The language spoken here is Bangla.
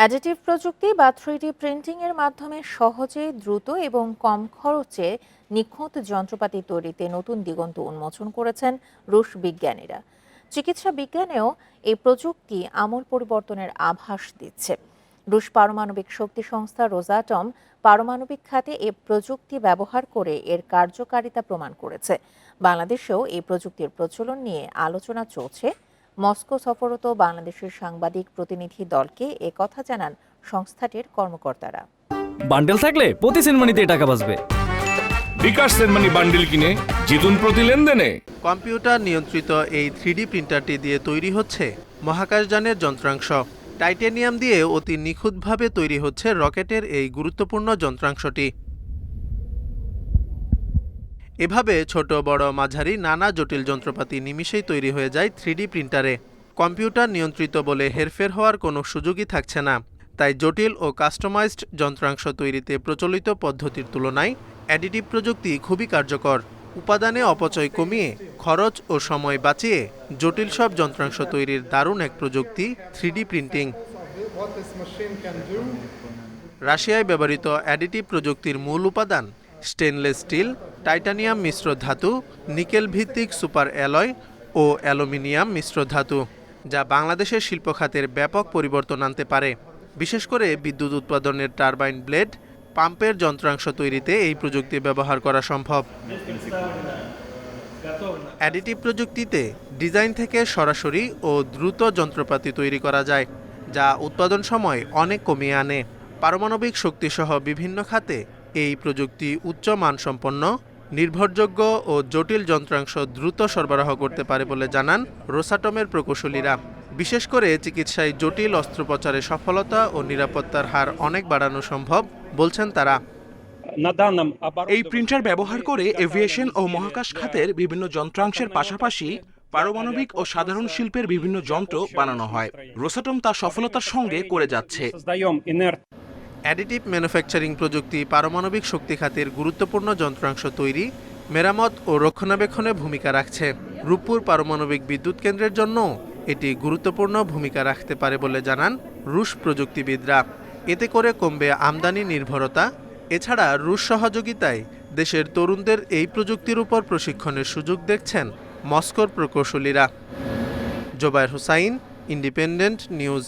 অ্যাডিটিভ প্রযুক্তি বা থ্রিডি প্রিন্টিংয়ের মাধ্যমে সহজে, দ্রুত এবং কম খরচে নিখুঁত যন্ত্রপাতি তৈরিতে নতুন দিগন্ত উন্মোচন করেছেন রুশ বিজ্ঞানীরা। চিকিৎসা বিজ্ঞানেও এই প্রযুক্তি আমূল পরিবর্তনের আভাস দিচ্ছে। রুশ পারমাণবিক শক্তি সংস্থা রোজাটম পারমাণবিক খাতে এ প্রযুক্তি ব্যবহার করে এর কার্যকারিতা প্রমাণ করেছে। বাংলাদেশেও এই প্রযুক্তির প্রচলন নিয়ে আলোচনা চলছে মস্কো সফররত বাংলাদেশের সাংবাদিক প্রতিনিধি দলকে একথা জানান সংস্থাটির কর্মকর্তারা। বান্ডেল থাকলে প্রতি সেনমানিতে টাকা বাঁচবে। বিকাশ সেনমানি বান্ডিল কিনে জিতুন প্রতি লেনদেনে। কম্পিউটার নিয়ন্ত্রিত এই থ্রিডি প্রিন্টারটি দিয়ে তৈরি হচ্ছে মহাকাশযানের যন্ত্রাংশ। টাইটেনিয়াম দিয়ে অতি নিখুঁতভাবে তৈরি হচ্ছে রকেটের এই গুরুত্বপূর্ণ যন্ত্রাংশটি। এভাবে ছোট, বড়, মাঝারি নানা জটিল যন্ত্রপাতি নিমিষেই তৈরি হয়ে যায় থ্রিডি প্রিন্টারে। কম্পিউটার নিয়ন্ত্রিত বলে হেরফের হওয়ার কোনো সুযোগই থাকছে না। তাই জটিল ও কাস্টমাইজড যন্ত্রাংশ তৈরিতে প্রচলিত পদ্ধতির তুলনায় অ্যাডিটিভ প্রযুক্তি খুবই কার্যকর। উপাদানে অপচয় কমিয়ে, খরচ ও সময় বাঁচিয়ে জটিল সব যন্ত্রাংশ তৈরির দারুণ এক প্রযুক্তি, থ্রিডি প্রিন্টিং. রাশিয়ায় ব্যবহৃত অ্যাডিটিভ প্রযুক্তির মূল উপাদান স্টেনলেস স্টিল, টাইটানিয়াম মিশ্র ধাতু, নিকেল ভিত্তিক সুপার অ্যালয় ও অ্যালুমিনিয়াম মিশ্র ধাতু, যা বাংলাদেশের শিল্প খাতের ব্যাপক পরিবর্তন আনতে পারে। বিশেষ করে বিদ্যুৎ উৎপাদনের টারবাইন ব্লেড, পাম্পের যন্ত্রাংশ তৈরিতে এই প্রযুক্তি ব্যবহার করা সম্ভব। অ্যাডিটিভ প্রযুক্তিতে ডিজাইন থেকে সরাসরি ও দ্রুত যন্ত্রপাতি তৈরি করা যায়, যা উৎপাদন সময় অনেক কমিয়ে আনে। পারমাণবিক শক্তিসহ বিভিন্ন খাতে এই প্রযুক্তি উচ্চ মানসম্পন্ন নির্ভরযোগ্য ও জটিল যন্ত্রাংশ দ্রুত সরবরাহ করতে পারে বলে জানান রোসাটমের প্রকৌশলীরা। বিশেষ করে চিকিৎসায় জটিল অস্ত্রোপচারে সফলতা ও নিরাপত্তার হার অনেক বাড়ানো সম্ভব বলছেন তারা। এই প্রিন্টার ব্যবহার করে এভিয়েশন ও মহাকাশ খাতের বিভিন্ন যন্ত্রাংশের পাশাপাশি পারমাণবিক ও সাধারণ শিল্পের বিভিন্ন যন্ত্র বানানো হয়। রোসাটম তা সফলতার সঙ্গে করে যাচ্ছে। অ্যাডিটিভ ম্যানুফ্যাকচারিং প্রযুক্তি, পারমাণবিক শক্তি খাতের গুরুত্বপূর্ণ যন্ত্রাংশ তৈরি, মেরামত ও রক্ষণাবেক্ষণে ভূমিকা রাখছে। রূপপুর পারমাণবিক বিদ্যুৎ কেন্দ্রের জন্য এটি গুরুত্বপূর্ণ ভূমিকা রাখতে পারে বলে জানান রুশ প্রযুক্তিবিদরা। এতে করে কমবে আমদানি নির্ভরতা। এছাড়া রুশ সহযোগিতায় দেশের তরুণদের এই প্রযুক্তির উপর প্রশিক্ষণের সুযোগ দেখছেন মস্কোর প্রকৌশলীরা। Zobayer Hussain, independent news.